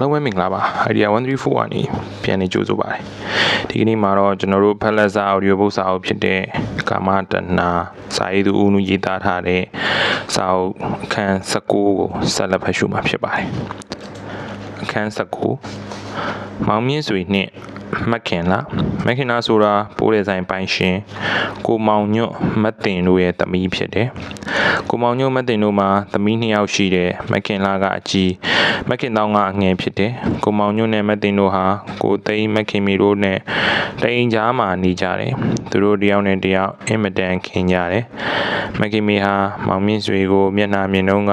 အားလုံးပဲမင်္ဂလာပါ idea 134ကနေပြန်နေကြိုဆိုပါတယ်ဒီကနေ့မှာတော့ကျွန်တော်တို့ဖက်လက်စာ audio book စာအုပ်ဖြစ်တဲ့ကာမတဏစာရေးသူဦးနုရေးသားထားတဲ့စာအုပ်အခန်း19ကိုဆက်လက်ဖတ်ရှုမှာဖြစ်ပါတယ်အခန်း19မောင်မြင့်စွေနှင့် မက်ခင်လားမက်ခင်လားဆိုတာပိုးတဲ့ဆိုင်ပိုင်ရှင်ကိုမောင်ညွတ်မတ်တင်တို့ရဲ့သမီးဖြစ်တယ်ကိုမောင်ညွတ်မတ်တင်တို့မှာသမီးနှစ်ယောက်ရှိတယ်မက်ခင်လားကအကြီးမက်ခင်တောင်းကအငယ်ဖြစ်တယ်ကိုမောင်ညွတ်နဲ့မတ်တင်တို့ဟာကိုသိန်းမက်ခင်မီတို့နဲ့တိန်ကြားမှာနေကြတယ်သူတို့တယောက်နဲ့တယောက်အင်မတန်ခင်ကြတယ်မက်ခင်မီဟာမောင်မြင့်စွေကိုမျက်နှာမြင်တော့က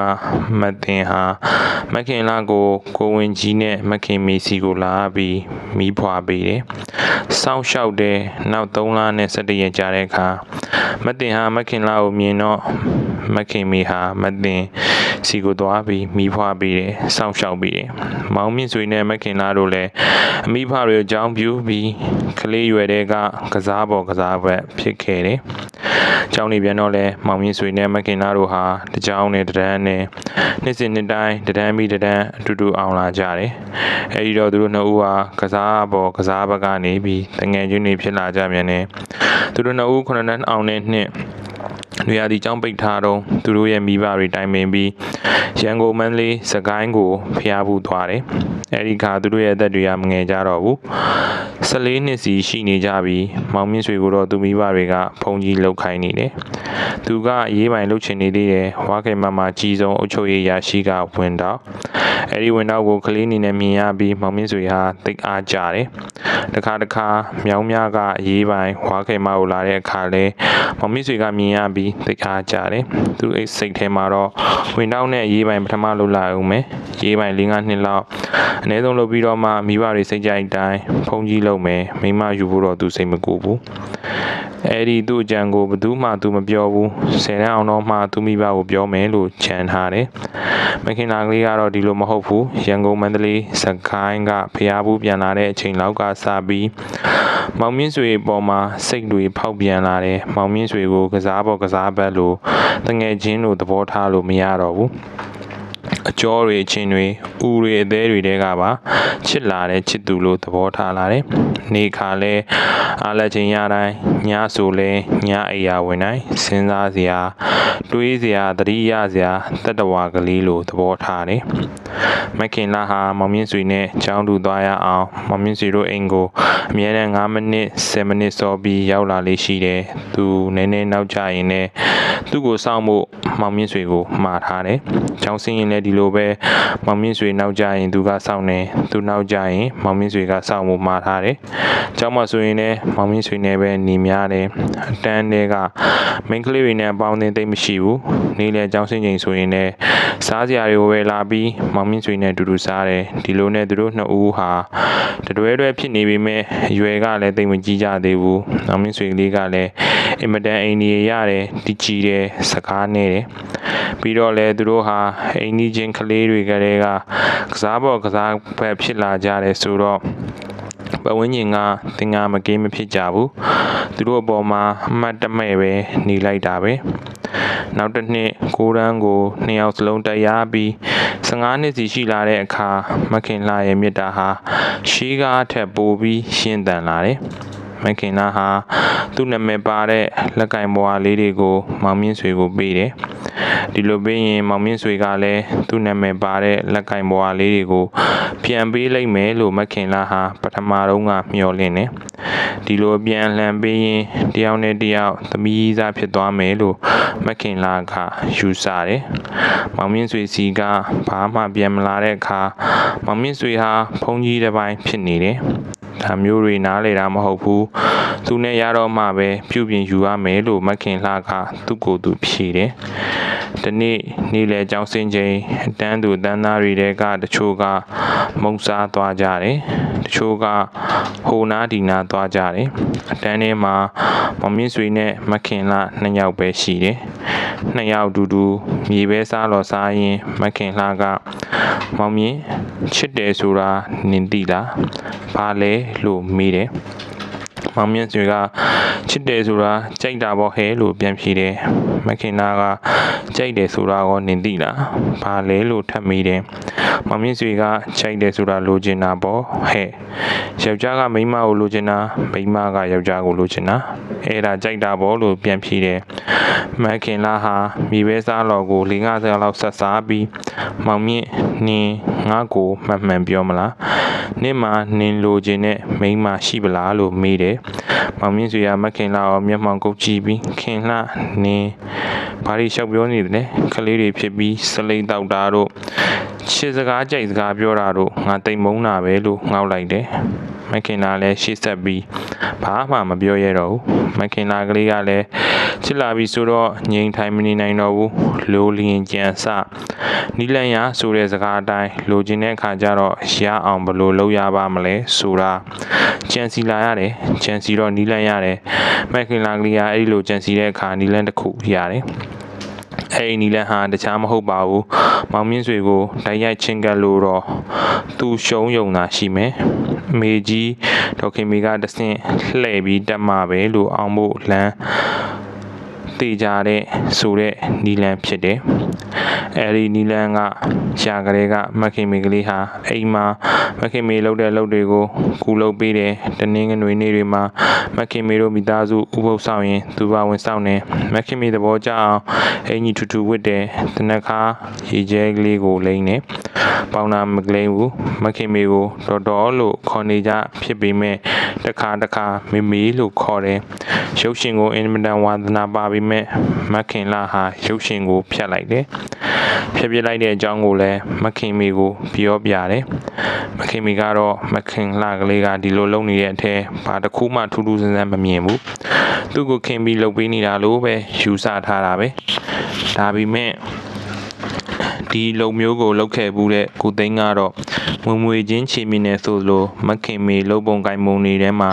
မတ်တင်ဟာမက်ခင်လားကိုကိုဝင်ကြီးနဲ့မက်ခင်မီစီကိုလာပြီးမီးဖွာပေးတယ်။စောင့်ရှောက်တယ်နောက်3လနဲ့17ရက်ကြာတဲ့အခါမတင်ဟာမခင်လာကိုမြင်တော့မခင်မီဟာမတင်စီကိုသွားပြီးမိဖွားပြီးတယ်စောင့်ရှောက်ပြီးတယ်။မောင်မြင့်စွေနဲ့မခင်လာတို့လည်းအမိဖတွေအကြောင်းပြုပြီးကလေးရွယ်တဲ့ကကစားပေါ်ကစားဘက်ဖြစ်ခဲ့တယ်။ ကျောင်းနေပြန်တော့လဲမောင်မြင့်စွေနဲ့မခင်လာတို့ဟာတကြောင်နဲ့တန်းနဲ့နှစ်စဉ်နှစ်တိုင်းတန်းပြီးတန်းအတူတူအောင်လာကြတယ်။အဲဒီတော့သူတို့နှစ်ဦးဟာကစားပေါ်ကစားဘက်ကနေပြီးတငယ်ချင်းတွေဖြစ်လာကြပြန်တယ်။သူတို့နှစ်ဦးခုနှစ်နှစ်အောင်တဲ့နှစ်နေရာဒီကျောင်းပိတ်ထားတော့သူတို့ရဲ့မိဘတွေတိုင်ပင်ပြီးရန်ကုန်မန္တလေးစကိုင်းကိုဖျားဖို့သွားတယ်။အဲဒီခါသူတို့ရဲ့အသက်တွေကမငယ်ကြတော့ဘူး။14နှစ်စီရှိနေကြပြီးမောင်မြင့်ဆွေကိုတော့သူမိဘတွေကဖုန်ကြီးလောက်ခိုင်းနေတယ်။သူကရေးပိုင်လုပ်ချင်နေသေးတယ်။ဝါခေမမကြီးဆုံးအုပ်ချုပ်ရေးရာရှိကဝင်တော့အဲဒီဝင်တော့ကိုကလေးအနေနဲ့မြင်ရပြီးမောင်မြင့်ဆွေဟာတိတ်အားကြတယ်။တခါတခါမြောင်းများကရေးပိုင်ဝါခေမကိုလာတဲ့အခါလဲမောင်မြင့်ဆွေကမြင်ရပြီးတိတ်အားကြတယ်။သူအိတ်စိတ်ထဲမှာတော့ဝင်တော့နဲ့ရေးပိုင်ပထမလုပ်လာအောင်မယ်။ရေးပိုင်၄၅နှစ်လောက်အနည်းဆုံးလုပ်ပြီးတော့မှမိဘတွေစိတ်ကြိုက်တိုင်းဖုန်ကြီးလုပ်မယ်မိမယူဖို့တော့သူစိတ်မကူဘူး။ အဲဒီသူ့အကြံကိုဘယ်သူမှသူမပြောဘူး။ဆယ်တန်းအောင်တော့မှသူမိဘကိုပြောမယ်လို့ခြံထားတယ်။မခင်နာကလေးကတော့ဒီလိုမဟုတ်ဘူး။ရန်ကုန်မန္တလေးစကိုင်းကဖျားဘူးပြန်လာတဲ့အချိန်လောက်ကစပြီးမောင်မြင့်ဆွေပေါ်မှာစိတ်တွေဖောက်ပြန်လာတယ်။မောင်မြင့်ဆွေကိုကစားပေါ်ကစားဘက်လို့တငယ်ချင်းလိုသဘောထားလို့မရတော့ဘူး။အကျော်တွေအချင်းတွေဥတွေအသေးတွေတဲကပါချစ်လာတဲ့ချစ်သူလို့သဘောထားလာတယ်။နေခါလဲအားလက်ချင်းရတိုင်းညဆိုလဲညအိယာဝင်တိုင်းစဉ်းစားစရာတွေးစရာသတိရစရာတတဝါကလေးလို့သဘောထားတယ်။မခင်လာဟာမောင်မြင့်စွေနဲ့ချောင်းတူသွားရအောင်မောင်မြင့်စွေတို့အိမ်ကိုအမြဲတမ်း9မိနစ်10မိနစ်စောပြီးရောက်လာလေးရှိတယ်။သူနည်းနည်းနောက်ကျရင်လည်းသူ့ကိုစောင့်ဖို့မောင်မြင့်စွေကိုမှားထားတယ်။ချောင်းစင်းရင်လည်းဒီလိုပဲမောင်မြင့်စွေနောက်ကျရင်သူကစောင့်နေသူနောက်ကျရင်မောင်မြင့်စွေကစောင့်ဖို့မှားထားတယ်။ကျောင်းမှာဆိုရင်လည်းမောင်မြင့်စွေနဲ့ပဲနေများတယ်။အတန်းတွေကမိန်းကလေးတွေနဲ့အပေါင်းအသင်းသိမ့်မရှိဘူး။နေလေကျောင်းစင်းချိန်ဆိုရင်လည်းစားစရာတွေကိုပဲလာပြီးမောင်မြင့်စွေနဲ့အတူတူစားတယ်။ဒီလိုနဲ့သူတို့နှစ်ဦးဟာတတွဲတွဲဖြစ်နေပေမဲ့အရွယ်ကလည်းသိမ့်မကြီးကြသေးဘူး။မောင်မြင့်စွေကလေးကလည်းအင်မတန်အိမ်ကြီးရတယ်တည်ကြည်တယ်စကားနဲ့တယ်။ပြီးတော့လည်းသူတို့ဟာအိမ်ကြီးချင်းကလေးတွေကလေးကကစားပေါ်ကစားဘက်ဖြစ်လာကြတယ်ဆိုတော့ပဝင်းကျင်ကသင်္ကာမကင်းမဖြစ်ကြဘူးသူတို့အပေါ်မှာအမှတ်တမဲ့ပဲနေလိုက်တာပဲနောက်တစ်နှစ်ကိုရန်ကိုနှစ်ယောက်စလုံးတရားပြီး15နှစ်စီရှိလာတဲ့အခါမခင်လာရဲ့မြစ်တာဟာရှေးကားထက်ပိုပြီးရှင်းတန်လာတယ် မခင်နာဟာသူ့နာမည်ပါတဲ့လက်ကင်ဘွားလေးတွေကိုမောင်မြင့်ဆွေကိုပေးတယ်ဒီလိုပေးရင်မောင်မြင့်ဆွေကလည်းသူ့နာမည်ပါတဲ့လက်ကင်ဘွားလေးတွေကိုပြန်ပေးလိုက်မယ်လို့မခင်လာဟာပထမတော့ကမျှော်လင့်တယ်ဒီလိုပြန်လှန်ပေးရင်တယောက်နဲ့တယောက်သမီးစားဖြစ်သွားမယ်လို့မခင်လာကယူဆတယ်မောင်မြင့်ဆွေစီကဘာမှပြန်မလာတဲ့အခါမောင်မြင့်ဆွေဟာဖုန်ကြီးတစ်ပိုင်းဖြစ်နေတယ် ဒါမျိုးတွေနားလေတာမဟုတ်ဘူးသူနဲ့ရတော့မှပဲပြုပြင်ယူရမယ်လို့မခင်လှကသူ့ကိုယ်သူဖြေတယ်ဒီနေ့နေ့လေကြောင်းစင်ချိန်အတန်းသူတန်းသားတွေတဲကတချို့ကမုံစားသွားကြတယ်တချို့ကဟိုနာဒီနာသွားကြတယ်အတန်းထဲမှာမမင်းဆွေနဲ့မခင်လှနှစ်ယောက်ပဲရှိတယ်နှစ်ယောက်တူတူမြေပဲစားလို့စားရင်မခင်လှကမောင်မြင့်ချစ်တယ်ဆိုတာနင်သိလားဘာလဲလို့မေးတယ်မောင်မြင့်ဆွေကချစ်တယ်ဆိုတာကြိုက်တာပေါ့ဟဲ့လို့ပြန်ဖြေတယ်မခင်နာကကြိုက်တယ်ဆိုတာကောနင်သိလားဘာလဲလို့ထပ်မိတယ် မောင်မြင့်ဆွေကကြိုက်တယ်ဆိုတာလိုချင်တာပေါ့ဟဲ့ယောက်ျားကမိန်းမကိုလိုချင်တာမိန်းမကယောက်ျားကိုလိုချင်တာအဲ့ဒါကြိုက်တာပေါ့လို့ပြန်ဖြေတယ်မခင်လာဟာမိဘစားလော်ကို၄50လောက်ဆက်စားပြီးမောင်မြင့်နင်ငါ့ကိုမှန်မှန်ပြောမလားနင့်မှာနင်လိုချင်တဲ့မိန်းမရှိပလားလို့မေးတယ်မောင်မြင့်ဆွေကမခင်လာအောင်မျက်မှောင်ကုတ်ကြည့်ပြီးခင်လှနင်ဘာတွေလျှောက်ပြောနေတယ်လဲကလေးတွေဖြစ်ပြီးစလိန်တောက်တာတို့ ချစ်စကားကြိုက်စကားပြောတာတို့ငါတိမ်မုန်းတာပဲလို့ငေါက်လိုက်တယ်မခင်လာလည်းရှေ့ဆက်ပြီးဘာမှမပြောရတော့ဘူးမခင်လာကလေးကလည်းချစ်လာပြီဆိုတော့ငြိမ်ထိုင်မနေနိုင်တော့ဘူးလိုလျင်ကြံစနီလန်ရဆိုတဲ့စကားအတိုင်းလိုချင်တဲ့အခါကျတော့ရအောင်ဘယ်လိုလုပ်ရပါမလဲဆိုတာကြံစီလာရတယ်ကြံစီတော့နီလန်ရတယ်မခင်လာကလေးကအဲ့ဒီလိုကြံစီတဲ့အခါနီလန်တစ်ခုရတယ် အဲ့ဒီနီလန်ဟာတခြားမဟုတ်ပါဘူး။မောင်မြင့်ဆွေကိုတိုက်ရိုက်ချင်းကပ်လို့တော့သူရှုံးယုံတာရှိမယ်။မေကြီးဒေါက်ခင်မီကတဆင့်လှည့်ပြီးတက်မှာပဲလို့အောင်ဖို့လမ်း တေကြတဲ့ဆိုတဲ့နီလန်ဖြစ်တယ်။အဲဒီနီလန်ကရှာကလေးကမခင်မေကလေးဟာအိမ်မှာမခင်မေလုပ်တဲ့လုပ်တွေကိုကူလုပ်ပေးတယ်။တနင်္ဂနွေနေ့တွေမှာမခင်မေတို့မိသားစုဥပုသ်ဆောင်ရင်သူပါဝင်ဆောင်တယ်။မခင်မေသဘောကျအောင်အင်ကြီးထူထူဝတ်တယ်။တနက်ခါရေကျဲကလေးကိုလိမ့်တယ်။ပေါင်းနာမကလိမ့်ဘူး။မခင်မေကိုတော်တော်လို့ခေါ်နေကြဖြစ်ပေမဲ့တခါတခါမေမေလို့ခေါ်တယ်။ ရုပ်ရှင်ကိုအင်မတန်ဝါသနာပါပေမဲ့မခင်လာဟာရုပ်ရှင်ကိုဖျက်လိုက်တယ်။ဖျက်ပြလိုက်တဲ့အကြောင်းကိုလည်းမခင်မီကိုပြောပြတယ်။မခင်မီကတော့မခင်လာကလေးကဒီလိုလုပ်နေတဲ့အထက်ဘာတစ်ခုမှထူးထူးဆန်းဆန်းမမြင်ဘူး။သူ့ကိုခင်ပြီးလုပ်ပေးနေတာလို့ပဲယူဆထားတာပဲ။ဒါပေမဲ့ ဒီလုံမျိုးကိုလောက်ခဲ့ဘူးတဲ့ကိုသိန်းကတော့မွေမွေချင်းချီမီနေဆိုလိုမခင်မေလုံပုံကိုင်မုံနေထဲမှာ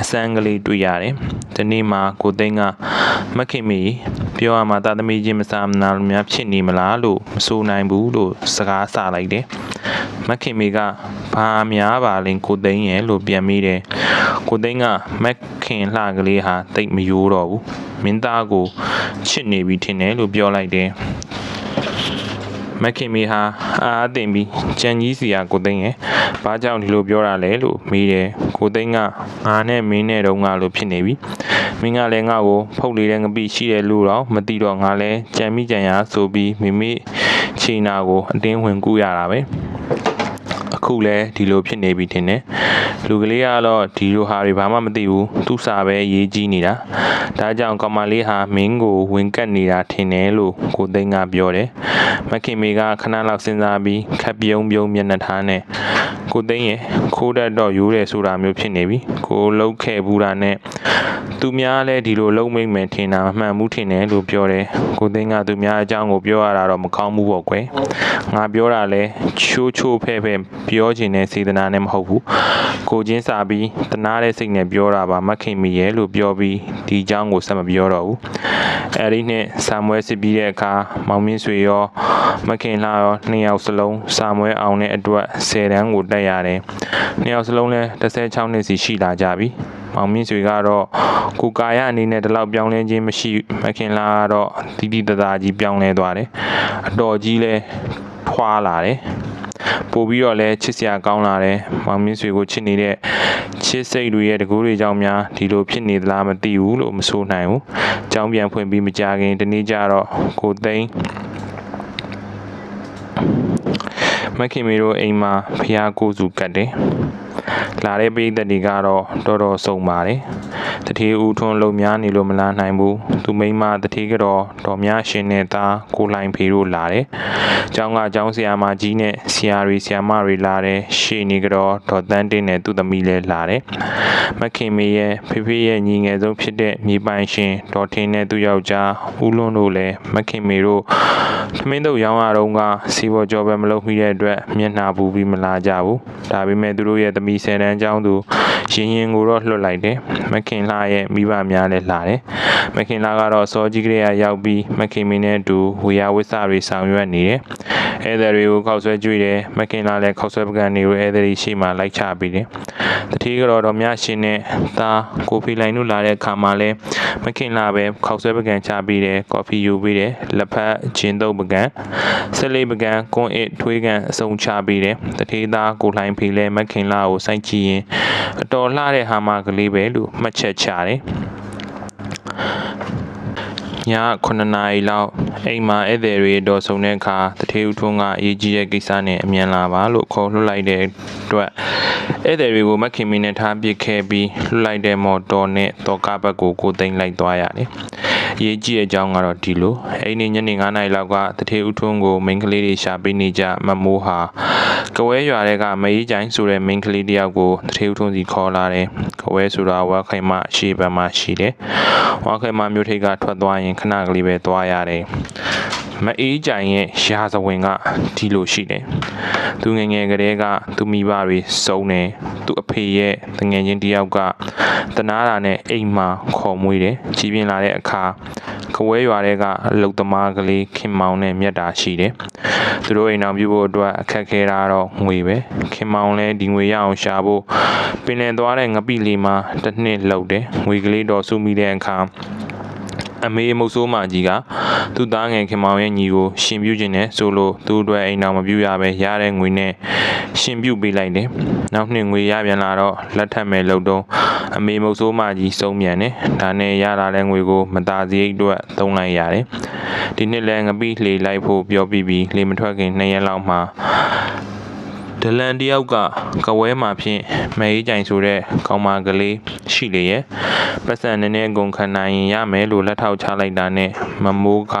အစမ်းကလေးတွေ့ရတယ်။ဒီနေ့မှာကိုသိန်းကမခင်မေပြောရမှာတာသမီချင်းမစားမနာလို့များဖြစ်နေမလားလို့မဆိုနိုင်ဘူးလို့စကားဆလိုက်တယ်။မခင်မေကဘာများပါလင်ကိုသိန်းရဲ့လို့ပြန်မိတယ်။ကိုသိန်းကမခင်လှကလေးဟာတိတ်မယိုးတော့ဘူး။မင်းသားကိုချစ်နေပြီထင်တယ်လို့ပြောလိုက်တယ်။ မခင်မီဟာအားအတင်ပြီးကြံကြီးစီယာကိုသိန်းရဲ့ဘာကြောင့်ဒီလိုပြောတာလဲလို့မေးတယ်ကိုသိန်းကငါနဲ့မင်းနဲ့တုန်းကလို့ဖြစ်နေပြီမင်းကလည်းငါ့ကိုဖုတ်လေးတဲ့ငပိရှိတယ်လို့တော့မသိတော့ငါလည်းကြံမိကြံရဆိုပြီးမိမိချီနာကိုအတင်းဝင်ကူရတာပဲအ ခုလည်းဒီလိုဖြစ်နေပြီထင်တယ်လူကလေးကတော့ဒီလိုဟာတွေဘာမှမသိဘူးသူ့စာပဲရေးကြီးနေတာဒါကြောင့်ကောင်မလေးဟာမင်းကိုဝင်ကတ်နေတာထင်တယ်လို့ကိုသိန်းကပြောတယ်မခင်မေကခဏလောက်စဉ်းစားပြီးခက်ပြုံးပြုံးမျက်နှာထားနဲ့ကိုသိန်းရဲ့ခိုးတတ်တော့ယူတယ်ဆိုတာမျိုးဖြစ်နေပြီကိုလှုပ်ခဲ့ဘူးတာနဲ့သူများလည်းဒီလိုလုံးမိမ့်မယ်ထင်တာမှန်မှုထင်တယ်လို့ပြောတယ်ကိုသိန်းကသူများအကြောင်းကိုပြောရတာတော့မကောင်းဘူးပေါ့ကွယ်ငါပြောတာလဲချိုးချိုးဖဲ့ဖဲ့ပြောချင်တဲ့စေတနာနဲ့မဟုတ်ဘူးကိုချင်းစာပြီးတနာတဲ့စိတ်နဲ့ပြောတာပါမခင်မီရဲ့လို့ပြောပြီးဒီအကြောင်းကိုဆက်မပြောတော့ဘူးအဲဒီနှစ်ဆာမွဲစစ်ပြီးတဲ့အခါမောင်မင်းဆွေရောမခင်လှရောနှစ်ယောက်စလုံးဆာမွဲအောင်တဲ့အတွက်10တန်းကိုတက်ရတယ်နှစ်ယောက်စလုံးလည်း16နှစ်စီရှိလာကြပြီမောင်မြင့်ဆွေကတော့ကိုကာယအနေနဲ့ဒီလောက်ပြောင်းလဲခြင်းမရှိမခင်လာကတော့တီတီတသားကြီးပြောင်းလဲသွားတယ်အတော်ကြီးလဲထွားလာတယ် ပို့ပြီးတော့လဲချစ်စရာကောင်းလာတယ်မောင်မြင့်ဆွေကိုချစ်နေတဲ့ချစ်စိတ်တွေရဲ့တကူတွေကြောင့်များဒီလိုဖြစ်နေသလားမသိဘူးလို့မဆိုနိုင်ဘူး။ကြောင်းပြန်ဖွင့်ပြီးမကြခင်တနေ့ကျတော့ကိုသိန်းမခင်မီတို့အိမ်မှာဖျားကိုစုကတ်တယ်။ လာတဲ့ပိသက်တွေကတော့တော်တော်စုံပါတယ်။တထေးဦးထွန်းလုံများနေလို့မလာနိုင်ဘူး။သူမိန်းမတထေးကတော့တော်များရှင်နဲ့သားကိုလိုင်ဖေတို့လာတယ်။ကျောင်းကကျောင်းဆရာမကြီးနဲ့ဆရာတွေဆရာမတွေလာတယ်။ရှေနေကတော့ဒေါ်တန်းတင်းနဲ့သူ့သမီးလည်းလာတယ်။မခင်မေရဲ့ဖေဖေရဲ့ညီငယ်ဆုံးဖြစ်တဲ့မြေပိုင်ရှင်ဒေါ်ထင်းနဲ့သူ့ယောက်ျားဦးလွန်းတို့လည်းမခင်မေတို့သမင်းတို့ရောင်းရတော့ကစီဘော်ကြော်ပဲမလုပ်မိတဲ့အတွက်မျက်နှာပူပြီးမလာကြဘူး။ဒါပေမဲ့သူတို့ရဲ့သမီးမီဆယ်တန်းကျောင်းသူရင်ရင်ကိုတော့လွှတ်လိုက်တယ်မခင်လှရဲ့မိဘများလည်းလာတယ်မခင်လှကတော့စောကြီးကလေးကရောက်ပြီးမခင်မင်းနဲ့အတူဝေယဝစ္စတွေဆောင်ရွက်နေတယ်ဧည့်သည်တွေကိုခောက်ဆွဲကြွေးတယ်မခင်လှလည်းခောက်ဆွဲပကံတွေကိုဧည့်သည်တွေရှိမှလိုက်ချပြီးတယ်တတိကတော့တော်မြရှင်နဲ့သားကိုဖီလိုင်တို့လာတဲ့အခါမှာလဲမခင်လှပဲခောက်ဆွဲပကံချပြီးတယ်ကော်ဖီယူပြီးတယ်လက်ဖက်ဂျင်းတုပ်ပကံဆက်လေးပကံကွန်အစ်ထွေးကန်အစုံချပြီးတယ်တတိသားကိုလှိုင်ဖီလဲမခင်လှကိုစိုက်ကြည့်ရင်အတော်လှတဲ့ဟာမကလေးပဲလို့မှတ်ချက်ချတယ်ည9နာရီလောက်အိမ်မှာဧည့်သည်တွေတော်ဆုံတဲ့အခါတထေဦးထွန်းကအရေးကြီးတဲ့ကိစ္စနဲ့အမြန်လာပါလို့ခေါ်လွှတ်လိုက်တဲ့အတွက်ဧည့်သည်တွေကိုမခင်မင်းနဲ့ထားပစ်ခဲ့ပြီးလွှတ်လိုက်တဲ့မော်တော်နဲ့တော့ကဘက်ကိုကိုသိမ်းလိုက်သွားရတယ်။ ရေးကြည့်တဲ့အကြောင်းကတော့ဒီလိုအိမ်နေညနေ9နာရီလောက်ကတထေဦးထွန်းကိုမိန်းကလေးတွေရှာပေးနေကြမမိုးဟာကဝဲရွာတွေကမအေးချိုင်းဆိုတဲ့မိန်းကလေးတယောက်ကိုတထေဦးထွန်းစီခေါ်လာတယ်။ကဝဲဆိုတာဝါခိုင်မရှေ့ဘက်မှာရှိတယ်။ဝါခိုင်မမြို့ထိပ်ကထွက်သွားရင်ခဏကလေးပဲသွားရတယ်။ မအေးကြိုင်ရဲ့ရာဇဝင်ကဒီလိုရှိတယ်။သူငယ်ငယ်ကလေးကသူမိဘတွေစုံတယ်။သူအဖေရဲ့တငယ်ချင်းတယောက်ကတနာတာနဲ့အိမ်မှာခေါ်မွေးတယ်။ကြီးပြင်းလာတဲ့အခါကဝဲရွာတွေကအလုတ်သမားကလေးခင်မောင်နဲ့မြတ်တာရှိတယ်။သူတို့အိမ်အောင်ပြုဖို့အတွက်အခက်ခဲတာတော့ငွေပဲ။ခင်မောင်လည်းဒီငွေရအောင်ရှာဖို့ပင်လယ်သွားတဲ့ငပိလေးမှာတစ်နှစ်လောက်တယ်။ငွေကလေးတော့စုမိတဲ့အခါ အမေမုတ်ဆိုးမကြီးကသူ့သားငယ်ခင်မောင်ရဲ့ညီကိုရှင်ပြုခြင်းနဲ့ဆိုလို့သူ့အတွက်အိမ်တော်မပြုရပဲရတဲ့ငွေနဲ့ရှင်ပြုပေးလိုက်တယ်။နောက်နှစ်ငွေရပြန်လာတော့လက်ထပ်မဲ့လုံတော့အမေမုတ်ဆိုးမကြီးစုံမြန်တယ်။ဒါနဲ့ရလာတဲ့ငွေကိုမသားစရိတ်အတွက်သုံးလိုက်ရတယ်။ဒီနှစ်လဲငပိလှေလိုက်ဖို့ပြောပြီးပြီးလှေမထွက်ခင်နှစ်ရက်လောက်မှ ဒလန်တယောက်ကကဝဲမှာဖြင့်မဲကြီးကြိုင်ဆိုတဲ့ကောင်မကလေးရှိလေရဲ့ပတ်စံနည်းနည်းကုန်ခံနိုင်ရင်ရမယ်လို့လက်ထောက်ချလိုက်တာနဲ့မမိုးက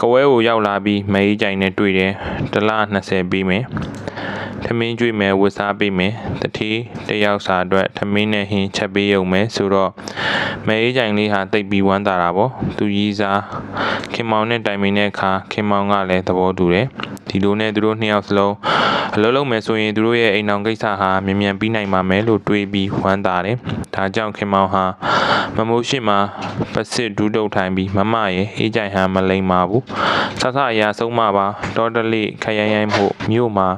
ကဝဲကိုရောက်လာပြီးမဲကြီးကြိုင်နဲ့တွေ့တယ်တလ20ပြီးမယ် ထမင်းကျွေးမယ်ဝတ်စားပေးမယ်တတိတယောက်စာအတွက်ထမင်းနဲ့ဟင်းချက်ပေးရုံမယ်ဆိုတော့မဲအေးကြိုင်လေးဟာတိတ်ပြီးဝမ်းသာတာပေါ့သူကြီးစားခင်မောင်နဲ့တိုင်ပင်တဲ့အခါခင်မောင်ကလည်းသဘောတူတယ်ဒီလိုနဲ့သူတို့နှစ်ယောက်စလုံးအလုပ်လုပ်မယ်ဆိုရင်သူတို့ရဲ့အိမ်အောင်ကိစ္စဟာမြန်မြန်ပြီးနိုင်မှာမယ်လို့တွေးပြီးဝမ်းသာတယ်ဒါကြောင့်ခင်မောင်ဟာမမိုးရှိမှာပစစ်ဒူးတုတ်ထိုင်ပြီးမမရဲ့အေးကြိုင်ဟန်မလိမ္မာဘူးဆဆအရာဆုံးမပါတော်တလေးခရိုင်ရိုင်းဖို့မြို့မှာ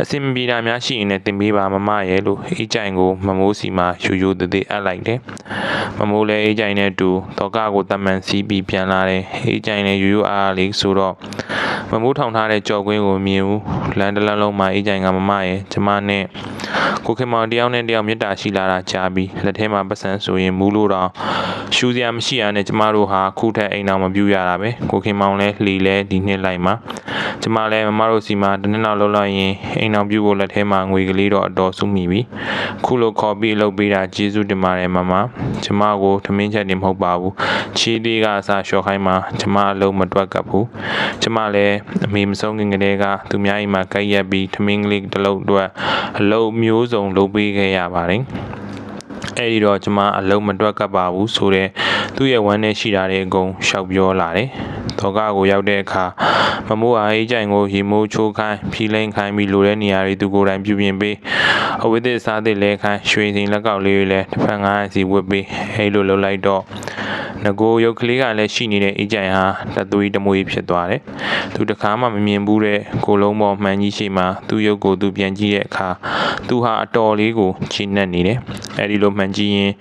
အစင်မပြေတာများရှိရင်လည်းတင်ပေးပါမမရဲ့လို့အေးကြိုင်ကိုမမိုးစီမှာယူယူသေးသေးအပ်လိုက်တယ်မမိုးလည်းအေးကြိုင်နဲ့တူတော့ကကိုတမန်စီးပြီးပြန်လာတယ်အေးကြိုင်လည်းယူယူအားလေးဆိုတော့ မမိုးထောင်ထားတဲ့ကြော်ကွင်းကိုမြင်ဘူးလမ်းတစ်လမ်းလုံးမှာအေးကြိုင်ကမမရဲ့ကျမနဲ့ကိုခင်မောင်တယောက်နဲ့တယောက်မေတ္တာရှိလာတာကြားပြီးလက်ထဲမှာပတ်စံဆိုရင်မူးလို့တော့ရှူစရာမရှိရနဲ့ကျမတို့ဟာခုထက်အိမ်အောင်မပြူရတာပဲကိုခင်မောင်လဲလှီလဲဒီနှစ်လိုက်မှာကျမလည်းမမတို့စီမှာတနင်္လာလောက်လောက်ရင်အိမ်အောင်ပြူဖို့လက်ထဲမှာငွေကလေးတော့အတော်စုမိပြီခုလိုခေါ်ပြီးအလုပ်ပေးတာကျေးဇူးတင်ပါတယ်မမကျမကိုထမင်းချက်တင်မဟုတ်ပါဘူးချီးလေးကအစားလျှော့ခိုင်းမှာကျမအလုံးမတွက်ကပ်ဘူးကျမလည်းအမေမဆုံးခင်ကတည်းကသူများအိမ်မှာကြိုက်ရက်ပြီးထမင်းကလေးတစ်လုံးအတွက်အလုံးမျိုးစုံလုပ်ပေးခဲ့ရပါတယ်အဲ့ဒီတော့ကျမအလုံးမတွက်ကပ်ပါဘူးဆိုတော့သူ့ရဲ့ဝမ်းနဲ့ရှိတာတွေအကုန်ရှောက်ပြောလာတယ်။ဒေါကကိုရောက်တဲ့အခါမမိုးအားအေးကြိုင်ကိုရေမိုးချိုးခိုင်းဖြီးလိမ့်ခိုင်းပြီးလိုတဲ့နေရာတွေသူကိုယ်တိုင်ပြုပြင်ပေးအဝိသစ်စားသစ်လဲခိုင်းရွှေစင်လက်ကောက်လေးတွေလည်းတစ်ဖက်ငါးစီဝတ်ပေးအဲ့လိုလုပ်လိုက်တော့ ငကိုရုပ်ကလေးကလည်းရှိနေတဲ့အေးကြိုင်ဟာတသွေးတမွေဖြစ်သွားတယ်။သူတခါမှမမြင်ဘူးတဲ့ကိုလုံးပေါ်မှန်ကြီးရှိမှသူ့ရုပ်ကိုသူပြန်ကြည့်တဲ့အခါသူဟာအတော်လေးကိုချီနှက်နေတယ်။အဲဒီလိုမှန်ကြည့်ရင်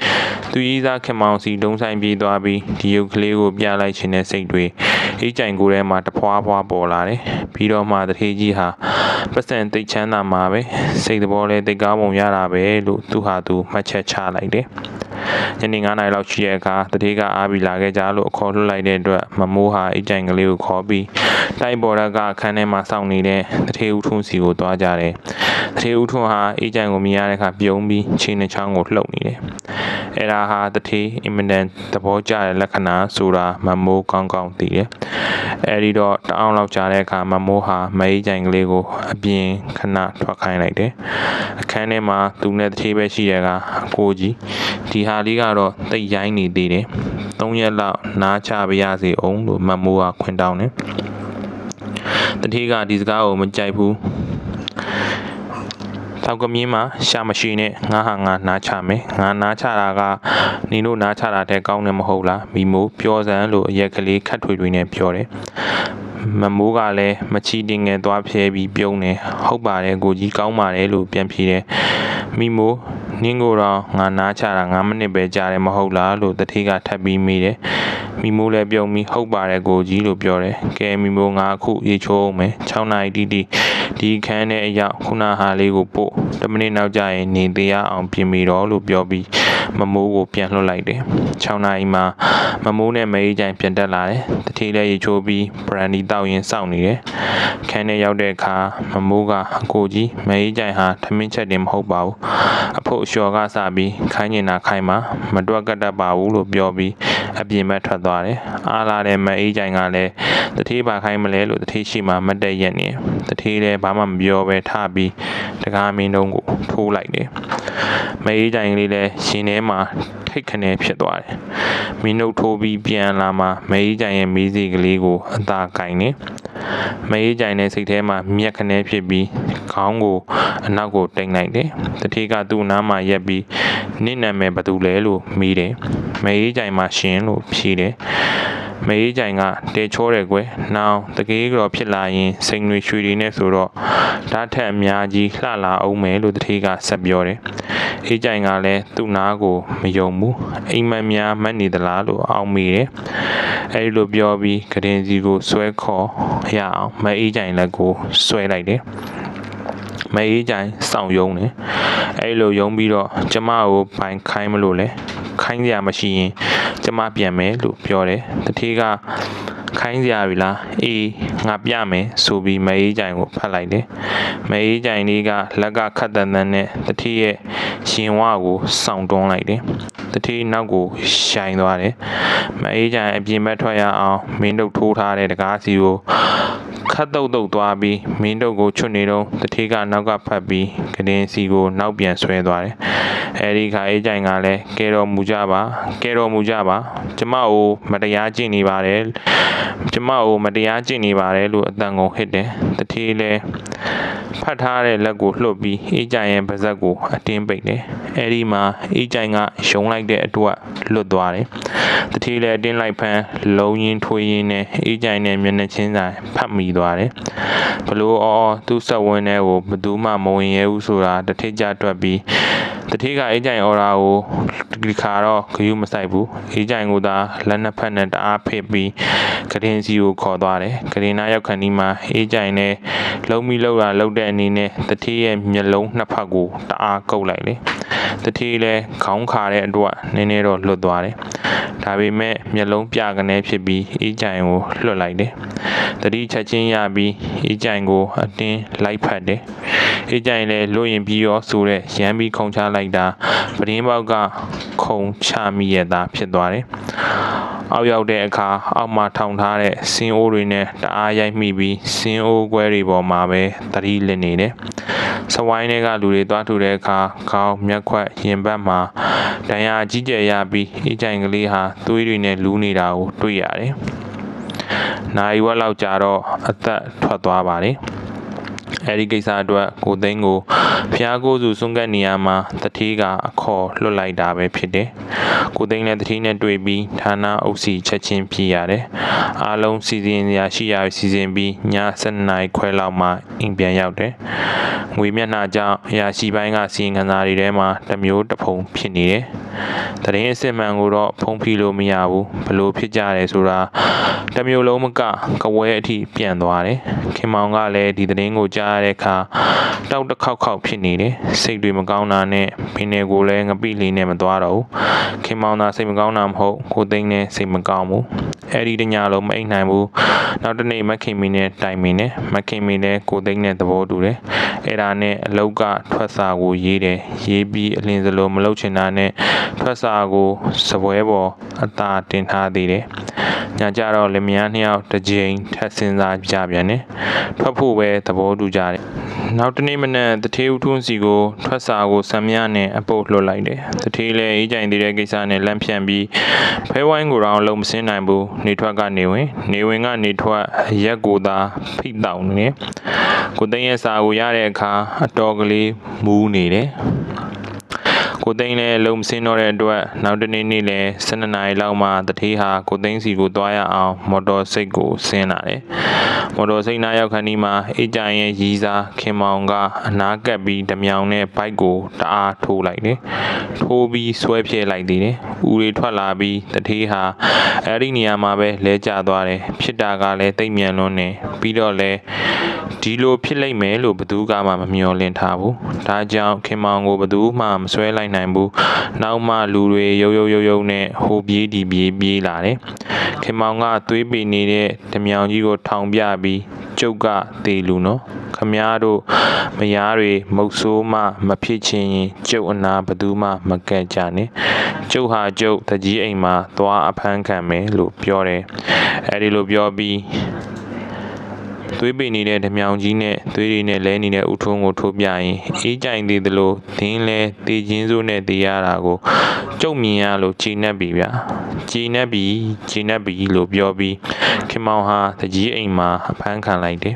သူရေးစားခင်မောင်စီဒုံဆိုင်ပြေးသွားပြီးဒီရုပ်ကလေးကိုပြလိုက်ခြင်းနဲ့စိတ်တွေအေးကြိုင်ကိုယ်ထဲမှာတဖွာဖွာပေါ်လာတယ်။ပြီးတော့မှတထေးကြီးဟာပတ်စံတိတ်ချမ်းသာမှာပဲစိတ်သဘောလဲတိတ်ကားပုံရတာပဲလို့သူဟာသူမှတ်ချက်ချလိုက်တယ်။ ညနေ9နာရီလောက်ရှိတဲ့အခါတတိကအားပြီးလာခဲ့ကြလို့ခေါ်လွှတ်လိုက်တဲ့အတွက်မမိုးဟာအိတ်ကြိုင်ကလေးကိုခေါ်ပြီးတိုက်ပေါ်ရကအခန်းထဲမှာစောင့်နေတဲ့တထေဦးထွန်းစီကိုသွားကြတယ်တထေဦးထွန်းဟာအိတ်ကြိုင်ကိုမြင်ရတဲ့အခါပြုံးပြီးခြေနှချောင်းကိုလှုပ်နေတယ်အဲ့ဒါဟာတထေအင်မတန်သဘောကျတဲ့လက္ခဏာဆိုတာမမိုးကောင်းကောင်းသိတယ်အဲ့ဒီတော့တအောင်လောက်ကြာတဲ့အခါမမိုးဟာမအိတ်ကြိုင်ကလေးကိုအပြင်ခဏထွက်ခိုင်းလိုက်တယ်အခန်းထဲမှာသူနဲ့တထေပဲရှိတဲ့ကအကိုကြီးဒီဟာလေးကတော့တိတ်ရိုင်းနေသေးတယ်။၃ရက်လောက်နားချပါရစေအောင်လို့မမိုးကခွင်တောင်းတယ်။တတိကဒီစကားကိုမကြိုက်ဘူး။တတောက်ကမြင်းမှာရှာမရှိနဲ့ငါဟာငါနားချမယ်ငါနားချတာကနင်တို့နားချတာတဲ့ကောင်းတယ်မဟုတ်လားမိမိုးပြောစမ်းလို့အရက်ကလေးခတ်ထွေထွေနဲ့ပြောတယ်မမိုးကလည်းမချီတင်ငယ်သွားဖြဲပြီးပြုံးတယ်ဟုတ်ပါတယ်ကိုကြီးကောင်းပါတယ်လို့ပြန်ဖြေတယ်မိမိုး နင်းကိုတော့ငါနားချတာ9မိနစ်ပဲကြာတယ်မဟုတ်လားလို့တတိကထပ်ပြီးမိတယ်မိမိုးလည်းပြုံးပြီးဟုတ်ပါတယ်ကိုကြီးလို့ပြောတယ်ကဲမိမိုးငါအခုရေချိုးအောင်မယ်6နာရီတိတိဒီခန်းထဲအရောက်ခုနဟာလေးကိုပို့10မိနစ်နောက်ကျရင်နေသေးရအောင်ပြင်ပြီးတော့လို့ပြောပြီးမမိုးကိုပြန်လွှတ်လိုက်တယ်6နာရီမှာမမိုးနဲ့မအေးကြိုင်ပြန်တက်လာတယ်တတိလည်းရေချိုးပြီးဘရန်ဒီတောက်ရင်စောင့်နေတယ်ခန်းထဲရောက်တဲ့အခါမမိုးကအကိုကြီးမအေးကြိုင်ဟာထမင်းချက်တင်မဟုတ်ပါဘူးအဖို့လျှော်ကစပြီးခိုင်းနေတာခိုင်းမှာမတွက်ကတ်တတ်ပါဘူးလို့ပြောပြီးအပြင်ဘက်ထွက်သွားတယ်အားလာတဲ့မအေးကြိုင်ကလည်းတတိပါခိုင်းမလဲလို့တတိရှိမှမတ်တက်ရက်နေတတိလည်းဘာမှမပြောပဲထပြီးတကားမင်းတုံးကိုထိုးလိုက်တယ်မအေးကြိုင်လေးလည်းရှင်ထဲမှာထိတ်ခနဲဖြစ်သွားတယ်မင်းတို့ထိုးပြီးပြန်လာမှမအေးကြိုင်ရဲ့မီးစီကလေးကိုအသာကင်နေမအေးကြိုင်တဲ့စိတ်ထဲမှာမြက်ခနဲဖြစ်ပြီးခေါင်းကိုအနောက်ကိုတိမ်လိုက်တယ်တတိကသူ့နားမှာရက်ပြီးနင့်နာမည်ဘာတူလဲလို့မေးတယ်မအေးကြိုင်မှာရှင်လို့ဖြေတယ် မအေးကြိုင်ကတဲချောတယ်ကွယ်။နောင်တကယ်ကြော်ဖြစ်လာရင်စိန်တွေရွှေတွေနဲ့ဆိုတော့ဓာတ်ထက်အများကြီးလှလာအောင်မယ်လို့တတိကဆက်ပြောတယ်။အေးကြိုင်ကလည်းသူ့နားကိုမယုံဘူး။အိမ်မက်များမှတ်နေသလားလို့အောင်းမိတယ်။အဲဒီလိုပြောပြီးကရင်စီကိုဆွဲခေါ်ရအောင်မအေးကြိုင်လက်ကိုဆွဲလိုက်တယ်။ မအေးကြိုင်စောင့်ယုံတယ်။အဲဒီလိုယုံပြီးတော့ကျမကိုပိုင်ခိုင်းမလို့လဲခိုင်းစရာမရှိရင်ကျမပြန်မယ်လို့ပြောတယ်တတိကခိုင်းစရာပြီလားအေးငါပြမယ်ဆိုပြီးမအေးကြိုင်ကိုဖတ်လိုက်တယ်မအေးကြိုင်လေးကလက်ကခတ်တန်တန်နဲ့တတိရဲ့ရှင်ဝကိုစောင့်တွန်းလိုက်တယ်တတိနောက်ကိုရှိုင်သွားတယ်မအေးကြိုင်အပြင်ဘက်ထွက်ရအောင်မင်းတို့ထိုးထားတဲ့တကားစီကို ခတ်တုတ်တုတ်သွားပြီးမင်းတို့ကိုချွတ်နေတော့တတိကနောက်ကဖတ်ပြီးကတင်စီကိုနောက်ပြန်ဆွဲသွားတယ်အဲဒီခါအေးကြိုင်ကလည်းကဲတော်မူကြပါကဲတော်မူကြပါကျမကိုမတရားကျင့်နေပါတယ်ကျမကိုမတရားကျင့်နေပါတယ်လို့အတန်ကုန်ဟစ်တယ်တတိလည်း ဖတ်ထားတဲ့လက်ကိုလှုပ်ပြီးအေးကြိုင်ရဲ့ပါဇက်ကိုအတင်းပိတ်တယ်အဲဒီမှာအေးကြိုင်ကရှုံလိုက်တဲ့အတွက်လွတ်သွားတယ်တတိလည်းအတင်းလိုက်ဖမ်းလုံးရင်းထွေးရင်းနဲ့အေးကြိုင်နဲ့မျက်နှာချင်းဆိုင်ဖတ်မိသွားတယ်ဘလို့အော်သူ့ဆက်ဝင်းထဲကိုဘသူမှမဝင်ရဲဘူးဆိုတာတစ်ထိကြတွက်ပြီး တတိကအေးကြိုင်အော်ရာကိုဒီခါတော့ဂယုမဆိုင်ဘူးအေးကြိုင်ကိုသာလက်နှစ်ဖက်နဲ့တအားဖိပြီးကရင်စီကိုခေါ်သွားတယ်ကရင်နာရောက်ခဏဒီမှာအေးကြိုင်နဲ့လုံးမိလောက်တာလောက်တဲ့အနေနဲ့တတိရဲ့မျက်လုံးနှစ်ဖက်ကိုတအားကုတ်လိုက်လေ တတိလည်းခေါင်းခါတဲ့အတွက်နည်းနည်းတော့လွတ်သွားတယ်ဒါပေမဲ့မျက်လုံးပြကနေဖြစ်ပြီးအေးကြိုင်ကိုလွှတ်လိုက်တယ်တတိချက်ချင်းရပြီးအေးကြိုင်ကိုအတင်းလိုက်ဖက်တယ်အေးကြိုင်လည်းလို့ရင်ပြီးရောဆိုတဲ့ရမ်းပြီးခုံချလိုက်တာပရင်းပေါက်ကခုံချမိရတာဖြစ်သွားတယ်အောက်ရောက်တဲ့အခါအောက်မှာထောင်ထားတဲ့စင်းအိုးတွေနဲ့တအားရိုက်မိပြီးစင်းအိုးကွဲတွေပေါ်မှာပဲတတိလစ်နေတယ်။စဝိုင်းတွေကလူတွေသွားထူတဲ့အခါခေါင်းမျက်ခွက်ရင်ဘတ်မှာဒဏ်ရာကြီးကျယ်ရပြီးအေးကြိုင်ကလေးဟာသွေးတွေနဲ့လူးနေတာကိုတွေ့ရတယ်။နိုင်ဝက်လောက်ကြာတော့အသက်ထွက်သွားပါတယ်။ အဲဒီကိစ္စအတွက်ကိုသိန်းကိုဖျားကိုစုစွန့်ကတ်နေရမှာတတိကအခေါ်လွတ်လိုက်တာပဲဖြစ်တယ်။ကိုသိန်းလည်းတတိနဲ့တွေ့ပြီးဌာနအုပ်စီချက်ချင်းပြည်ရတယ်။အားလုံးစီစဉ်ရာရှိရာစီစဉ်ပြီးည7:00နာရီခွဲလောက်မှအိမ်ပြန်ရောက်တယ်။ငွေမျက်နှာကြောင့်အရာရှိပိုင်းကစီရင်ခံစာတွေထဲမှာတစ်မျိုးတစ်ဖုံဖြစ်နေတယ်။တရင်အစစ်မှန်ကိုတော့ဖုံးဖိလို့မရဘူးဘလို့ဖြစ်ကြတယ်ဆိုတာတစ်မျိုးလုံးမကကဝဲအထိပြန်သွားတယ်။ခင်မောင်ကလည်းဒီတရင်ကိုကြားရတဲ့အခါတောက်တစ်ခေါက်ခေါက်ဖြစ်နေတယ်စိတ်တွေမကောင်းတာနဲ့ဖင်းတွေကိုလည်းငပိလေးနဲ့မသွားတော့ဘူးခင်မောင်သာစိတ်မကောင်းတာမဟုတ်ကိုသိန်းနဲ့စိတ်မကောင်းဘူးအဲ့ဒီတညလုံးမအိပ်နိုင်ဘူးနောက်တနေ့မခင်မီနဲ့တိုင်မီနဲ့မခင်မီနဲ့ကိုသိန်းနဲ့သဘောတူတယ်အဲ့ဒါနဲ့အလောက်ကထွက်စာကိုရေးတယ်ရေးပြီးအလင်းစလုံးမလုပ်ချင်တာနဲ့ထွက်စာကိုစပွဲပေါ်အသာတင်ထားသေးတယ် ညာကြတော့လင်မယားနှစ်ယောက်တစ်ကြိမ်ထပ်စဉ်းစားကြပြန်တယ်ထွက်ဖို့ပဲသဘောတူကြတယ်နောက်တနေ့မနက်တထေးဦးထွန်းစီကိုထွက်စာကိုဆံမြနဲ့အပုတ်လွှတ်လိုက်တယ်တထေးလည်းအေးကြိုင်သေးတဲ့ကိစ္စနဲ့လန့်ဖြန့်ပြီးဖဲဝိုင်းကိုတော့လုံမစင်းနိုင်ဘူးနေထွက်ကနေဝင်နေဝင်ကနေထွက်ရက်ကိုသာဖိတောင်းနေကိုသိန်းရဲ့စာကိုရတဲ့အခါအတော်ကလေးမူးနေတယ် ကိုသိန်းလည်းလုံမစင်းတော့တဲ့အတွက်နောက်တနေ့နေ့လည်း12နာရီလောက်မှတထေးဟာကိုသိန်းစီကိုသွားရအောင်မော်တော်စိတ်ကိုဆင်းလာတယ်။မော်တော်စိတ်နာရောက်ခန်းဒီမှာအေးကြရဲ့ရီးစားခင်မောင်ကအနားကပ်ပြီးဓမြောင်နဲ့ဘိုက်ကိုတအားထိုးလိုက်တယ်။ထိုးပြီးဆွဲဖြဲလိုက်သေးတယ်။ဦးတွေထွက်လာပြီးတထေးဟာအဲ့ဒီနေရာမှာပဲလဲကျသွားတယ်။ဖြစ်တာကလည်းတိတ်မြန်လွန်းနေပြီးတော့လည်းဒီလိုဖြစ်လိမ့်မယ်လို့ဘသူကမှမမျှော်လင့်ထားဘူး။ဒါကြောင့်ခင်မောင်ကိုဘသူမှမဆွဲလိုက်နိုင်ဘူး။နောက်မှလူတွေရုပ်ရုပ်ရုပ်ရုပ်နဲ့ဟိုပြေးဒီပြေးပြေးလာတယ်။ခင်မောင်ကသွေးပေနေတဲ့ဓမြောင်ကြီးကိုထောင်ပြပြီးကျုပ်ကတေလူနော်။ခမားတို့မယားတွေမုတ်ဆိုးမှမဖြစ်ချင်ရင်ကျုပ်အနာဘသူမှမကက်ကြနဲ့။ကျုပ်ဟာကျုပ်တကြီးအိမ်မှာသွားအဖမ်းခံမယ်လို့ပြောတယ်။အဲဒီလိုပြောပြီး သွေးပိနေတဲ့ဓမြောင်ကြီးနဲ့သွေးတွေနဲ့လဲနေတဲ့ဥထုံးကိုထိုးပြရင်အေးကြိုင်သေးသလိုဒင်းလဲတည်ချင်းစိုးနဲ့တည်ရတာကိုကြုံမြင်ရလို့ခြေနှက်ပြီဗျာခြေနှက်ပြီခြေနှက်ပြီလို့ပြောပြီးခင်မောင်ဟာတကြီးအိမ်မှာအဖမ်းခံလိုက်တယ်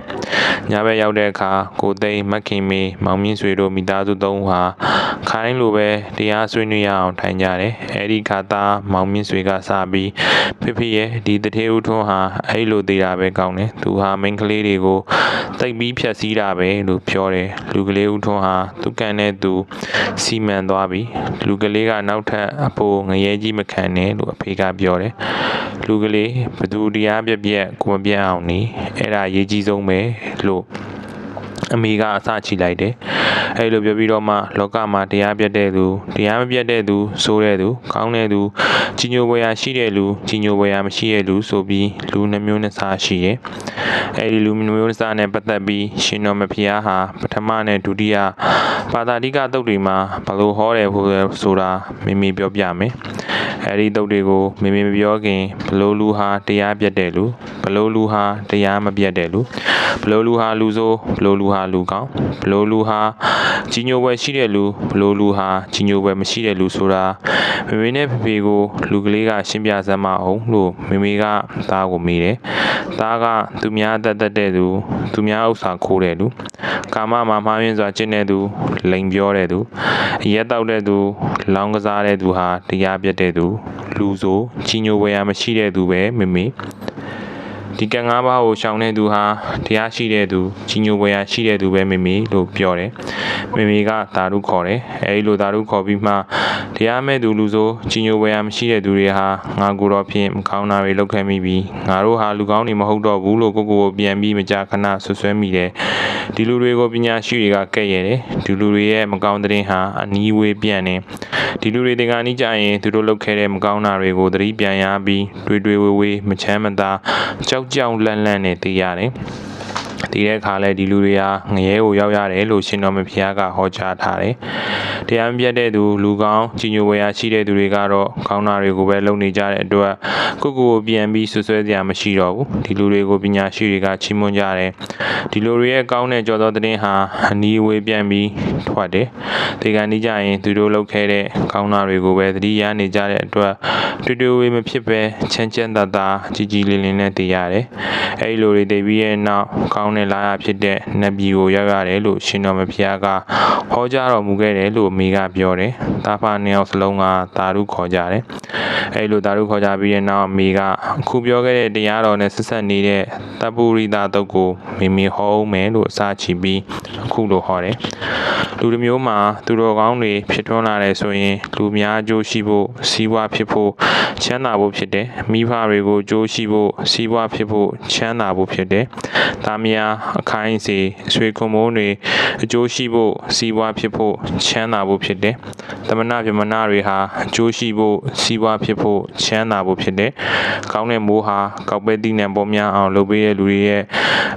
ညဘက်ရောက်တဲ့အခါကိုသိန်းမက်ခင်မေမောင်မြင့်ဆွေတို့မိသားစုသုံးဟာခိုင်းလိုပဲတရားဆွေးနွေးရအောင်ထိုင်ကြတယ်အဲဒီခါသားမောင်မြင့်ဆွေကစပြီးဖေဖေရဲ့ဒီတထေးဦးထွန်းဟာအဲ့လိုသေးတာပဲကောင်းတယ်သူဟာမိန်းကလေးတွေကိုတိတ်ပြီးဖြက်စီးတာပဲလို့ပြောတယ်လူကလေးဦးထွန်းဟာသူကန်တဲ့သူစီမံသွားပြီလူကလေးကနောက်ထပ်အဖိုးငရဲကြီးမခံနဲ့လို့အဖေကပြောတယ်လူကလေးဘသူတရားပြက်ပြက်ကိုမပြတ်အောင်နေအဲ့ဒါရေးကြီးဆုံးပဲလို့ အမေကအစချီလိုက်တယ်။အဲလိုပြောပြီးတော့မှလောကမှာတရားပြတ်တဲ့သူတရားမပြတ်တဲ့သူဆိုးတဲ့သူကောင်းတဲ့သူကြီးညိုပွဲရရှိတဲ့လူကြီးညိုပွဲရမရှိတဲ့လူဆိုပြီးလူနှမျိုးနှစ်စားရှိတယ်။အဲဒီလူနှမျိုးနှစ်စားနဲ့ပတ်သက်ပြီးရှင်တော်မဖျားဟာပထမနဲ့ဒုတိယပါတာတိကတုတ်တွေမှာဘလို့ဟောတယ်ဆိုတာမိမိပြောပြမယ်။အဲဒီတုတ်တွေကိုမိမိမပြောခင်ဘလို့လူဟာတရားပြတ်တဲ့လူဘလို့လူဟာတရားမပြတ်တဲ့လူဘလို့လူဟာလူဆိုးဘလို့လူဟာလူကောင်းဘလို့လူဟာကြီးညိုပွဲရှိတဲ့လူဘလို့လူဟာကြီးညိုပွဲမရှိတဲ့လူဆိုတာမိမိနဲ့ဖေဖေကိုလူကလေးကရှင်းပြစမ်းမအောင်လို့မိမိကသားကိုမိတယ်။သားကသူများတတ်တတ်တဲ့သူသူများဥစ္စာခိုးတဲ့လူကာမမှာမှားယွင်းစွာကျင့်တဲ့သူလိန်ပြောတဲ့သူရက်တောက်တဲ့သူလောင်းကစားတဲ့သူဟာတရားပြတ်တဲ့သူလူဆိုကြီးညိုပွဲရမရှိတဲ့သူပဲမိမိ ဒီကံ၅ပါးကိုရှောင်တဲ့သူဟာတရားရှိတဲ့သူကြီးညိုပွဲရရှိတဲ့သူပဲမိမိလို့ပြောတယ်မိမိကသာဓုခေါ်တယ်အဲဒီလိုသာဓုခေါ်ပြီးမှ တရားမဲ့သူလူဆိုကြီးညိုပွဲရမရှိတဲ့သူတွေဟာငါကိုယ်တော်ဖြင့်မကောင်းတာတွေလုပ်ခဲ့မိပြီးငါတို့ဟာလူကောင်းတွေမဟုတ်တော့ဘူးလို့ကိုကိုကိုပြန်ပြီးမကြာခဏဆွဆွဲမိတယ်ဒီလူတွေကိုပညာရှိတွေကကဲ့ရဲ့တယ်ဒီလူတွေရဲ့မကောင်းတဲ့ဟာအနီးဝေးပြန့်နေဒီလူတွေတင်ကအနီးကြရင်သူတို့လုပ်ခဲ့တဲ့မကောင်းတာတွေကိုသတိပြန်ရပြီးတွေ့တွေ့ဝေးဝေးမချမ်းမသာကြောက်ကြောက်လန့်လန့်နဲ့သိရတယ် ဒီတဲ့အခါလဲဒီလူတွေဟာငရဲကိုရောက်ရတယ်လို့ရှင်တော်မဖျားကဟောကြားထားတယ်။တရားမပြတ်တဲ့သူလူကောင်းကြီးညိုဝယ်ရရှိတဲ့သူတွေကတော့ကောင်းတာတွေကိုပဲလုပ်နေကြတဲ့အတွက်ကိုကိုကိုပြန်ပြီးဆွဆွဲစရာမရှိတော့ဘူး။ဒီလူတွေကိုပညာရှိတွေကချီးမွမ်းကြတယ်။ဒီလူတွေရဲ့ကောင်းတဲ့ကြော်သောတဲ့ဟာအနီးဝေးပြန်ပြီးထွက်တယ်။ဒီကနေ့ကြရင်သူတို့လုပ်ခဲ့တဲ့ကောင်းတာတွေကိုပဲသတိရနေကြတဲ့အတွက်တွေ့တွေ့ဝေးမဖြစ်ပဲချမ်းချမ်းသာသာကြီးကြီးလေးလေးနဲ့တည်ရတယ်။အဲဒီလိုတွေတည်ပြီးရဲ့နောက်ကောင်းတဲ့လာရဖြစ်တဲ့နတ်ပြည်ကိုရောက်ရတယ်လို့ရှင်တော်မဖျားကဟောကြားတော်မူခဲ့တယ်လို့အမေကပြောတယ်။တာဖာနှစ်ယောက်စလုံးကသာဓုခေါ်ကြတယ်။အဲဒီလိုသာဓုခေါ်ကြပြီးတဲ့နောက်အမေကအခုပြောခဲ့တဲ့တရားတော်နဲ့ဆက်ဆက်နေတဲ့တပ်ပုရိသတုတ်ကိုမိမိဟောအောင်မယ်လို့အစာချီပြီးအခုလိုဟောတယ်။လူတစ်မျိုးမှာသူတော်ကောင်းတွေဖြစ်ထွန်းလာတယ်ဆိုရင်လူများအကျိုးရှိဖို့စီးပွားဖြစ်ဖို့ချမ်းသာဖို့ဖြစ်တယ်။မိဖတွေကိုအကျိုးရှိဖို့စီးပွားဖြစ်ဖို့ချမ်းသာဖို့ဖြစ်တယ်။သားမယားအခိုင်းစီအဆွေကွန်မုန်းတွေအကျိုးရှိဖို့စီးပွားဖြစ်ဖို့ချမ်းသာဖို့ဖြစ်တယ်။သမဏဗြဟ္မဏတွေဟာအကျိုးရှိဖို့စီးပွားဖြစ်ဖို့ချမ်းသာဖို့ဖြစ်တယ်။ကောင်းတဲ့မိုးဟာကောက်ပဲတိနံပေါ်များအောင်လုပ်ပေးတဲ့လူတွေရဲ့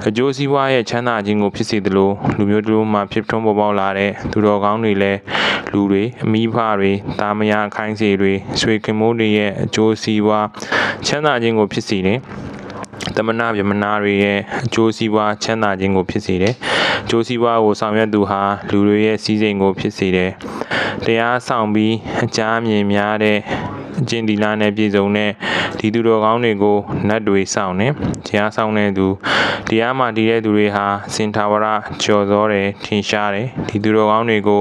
အကျိုးစီးပွားရဲ့ချမ်းသာခြင်းကိုဖြစ်စေသလိုလူမျိုးတို့မှဖြစ်ထွန်းပေါ်ပေါက်လာတဲ့သူတော်ကောင်းတွေလည်းလူတွေအမိဖတွေတာမယာအခိုင်းစီတွေဆွေခင်မိုးတွေရဲ့အကျိုးစီးပွားချမ်းသာခြင်းကိုဖြစ်စေတယ် တမနာပြမနာတွေရဲ့အကျိုးစီးပွားချမ်းသာခြင်းကိုဖြစ်စေတယ်။အကျိုးစီးပွားကိုဆောင်ရွက်သူဟာလူတွေရဲ့စည်းစိမ်ကိုဖြစ်စေတယ်။တရားဆောင်ပြီးအကြမ်းမြင်များတဲ့အကျင့်ဒီလာနဲ့ပြည်စုံတဲ့ဒီသူတော်ကောင်းတွေကိုနတ်တွေဆောင်တယ်။တရားဆောင်တဲ့သူတရားမှတည်တဲ့သူတွေဟာစင်ထာဝရကြော်သောတယ်ထင်ရှားတယ်။ဒီသူတော်ကောင်းတွေကို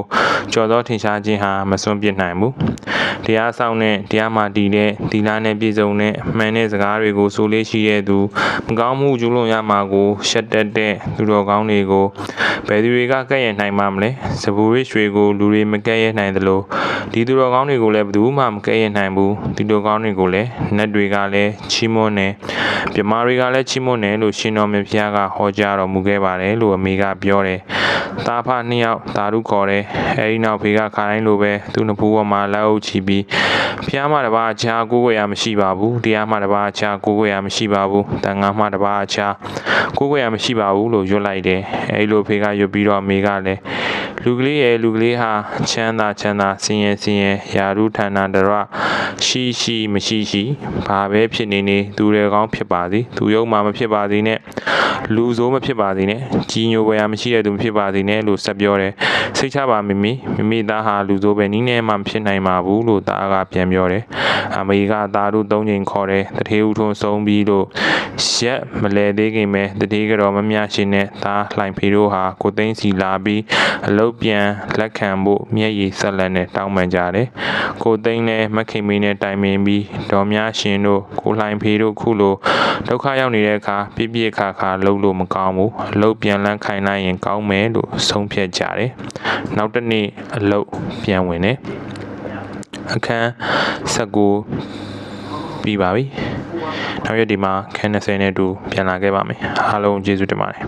ကြော်သောထင်ရှားခြင်းဟာမစွန့်ပစ်နိုင်ဘူး။ တရားဆောင်တဲ့တရားမှတည်တဲ့ဒီလာနဲ့ပြည်စုံတဲ့အမှန်တဲ့စကားတွေကိုဆိုလေးရှိတဲ့သူမကောင်းမှုကျူးလွန်ရမှာကိုရှက်တက်တဲ့သူတော်ကောင်းတွေကိုဘယ်သူတွေကကဲ့ရဲ့နိုင်မှာမလဲ။စပူရစ်ရွှေကိုလူတွေမကဲ့ရဲ့နိုင်သလိုဒီသူတော်ကောင်းတွေကိုလည်းဘယ်သူမှမကဲ့ရဲ့နိုင်ဘူး။ဒီသူတော်ကောင်းတွေကိုလည်းနတ်တွေကလည်းချီးမွမ်းတယ်။မြမာတွေကလည်းချီးမွမ်းတယ်လို့ရှင်တော်မြတ်ဖျားကဟောကြားတော်မူခဲ့ပါတယ်လို့အမေကပြောတယ်။သားဖနှစ်ယောက်သာဓုခေါ်တယ်။အဲဒီနောက်ဖေကခါတိုင်းလိုပဲသူ့နှစ်ဖူးပေါ်မှာလက်အုပ်ချီပြီးဖျားမတစ်ပါးအခြားကိုးကွယ်ရမရှိပါဘူး။တရားမတစ်ပါးအခြားကိုးကွယ်ရမရှိပါဘူး။တန်ခါမတစ်ပါးအခြားကိုးကွယ်ရမရှိပါဘူးလို့ရွတ်လိုက်တယ်။အဲဒီလိုဖေကရွတ်ပြီးတော့အမေကလည်းလူကလေးရဲ့လူကလေးဟာချမ်းသာချမ်းသာစင်ရင်စင်ရင်ယာရုဌာနတရရှိရှိမရှိရှိဘာပဲဖြစ်နေနေသူတွေကောင်းဖြစ်ပါသည်သူယုံမှမဖြစ်ပါသည်နဲ့လူဆိုးမဖြစ်ပါသည်နဲ့ကြီးညိုပွဲရမရှိတဲ့သူမဖြစ်ပါသည်နဲ့လို့ဆက်ပြောတယ်စိတ်ချပါမိမိမိမိသားဟာလူဆိုးပဲနီးနေမှမဖြစ်နိုင်ပါဘူးလို့သားကပြန်ပြောတယ်အမေကသားတို့သုံးချိန်ခေါ်တယ်တထေးဦးထုံးဆုံးပြီးလို့ရက်မလဲသေးခင်ပဲတထေးကတော့မမြရှင်နဲ့သားလှိုင်ဖေတို့ဟာကိုသိန်းစီလာပြီးအလုတ်ပြန်လက်ခံဖို့မျက်ရည်ဆက်လက်နဲ့တောင်းပန်ကြတယ်ကိုသိန်းနဲ့မခင်မင်းနဲ့တိုင်ပင်ပြီးဒေါ်များရှင်တို့ကိုလှိုင်ဖေတို့ခုလိုဒုက္ခရောက်နေတဲ့အခါပြပြခါခါလှုပ်လို့မကောင်းဘူးအလုတ်ပြန်လန်းခိုင်းလိုက်ရင်ကောင်းမယ်လို့ဆုံးဖြတ်ကြတယ်နောက်တစ်နေ့အလုတ်ပြန်ဝင်တယ် အခန်း19ပြီးပါပြီနောက်ရက်ဒီမှာခန်း20နဲ့အတူပြန်လာခဲ့ပါမယ်အားလုံးကျေးဇူးတင်ပါတယ်